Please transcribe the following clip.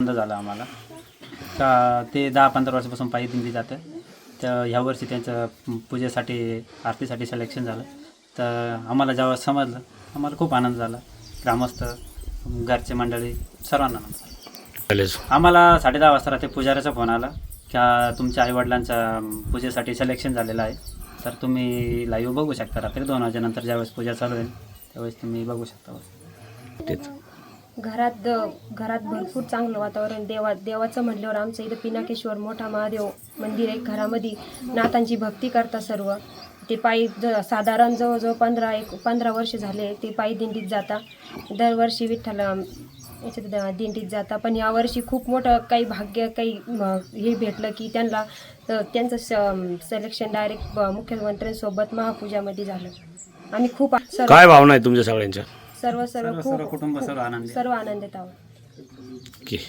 आनंद झाला आम्हाला. का ते दहा पंधरा वर्षापासून पायी दिंडी जातं. तर ह्या वर्षी त्यांचं पूजेसाठी आरतीसाठी सिलेक्शन झालं. तर आम्हाला जेव्हा समजलं आम्हाला खूप आनंद झाला. ग्रामस्थ घरचे मंडळी सर्वांना. आनंद झाला. चालेल आम्हाला साडे दहा वाजता रात्री पुजाऱ्याचा फोन आला का तुमच्या आईवडिलांचा पूजेसाठी सिलेक्शन झालेलं आहे. तर तुम्ही लाईव्ह बघू शकता. रात्री दोन वाजेनंतर ज्यावेळेस पूजा चालू होईल त्यावेळेस तुम्ही बघू शकता. तेच. घरात घरात भरपूर चांगलं वातावरण देवा देवाचं म्हटल्यावर आमचं इथं पिनाकेश्वर मोठा महादेव मंदिर आहे. घरामध्ये नाथांची भक्ती करता सर्व. ते पायी ज साधारण जवळजवळ पंधरा एक पंधरा वर्ष झाले ते पायी दिंडीत जाता. दरवर्षी विठ्ठल याच्यात दिंडीत जाता. पण यावर्षी खूप मोठं काही भाग्य काही हे भेटलं की त्यांना त्यांचं त्यांचं सिलेक्शन डायरेक्ट मुख्यमंत्र्यांसोबत महापूजामध्ये झालं. आम्ही खूप सर्व काय भावना आहे तुमच्या सगळ्यांच्या? सर्व सर्व सर्व सर्व खूप कुटुंब सर्व आनंदी. सर्व आनंदित आहोत. की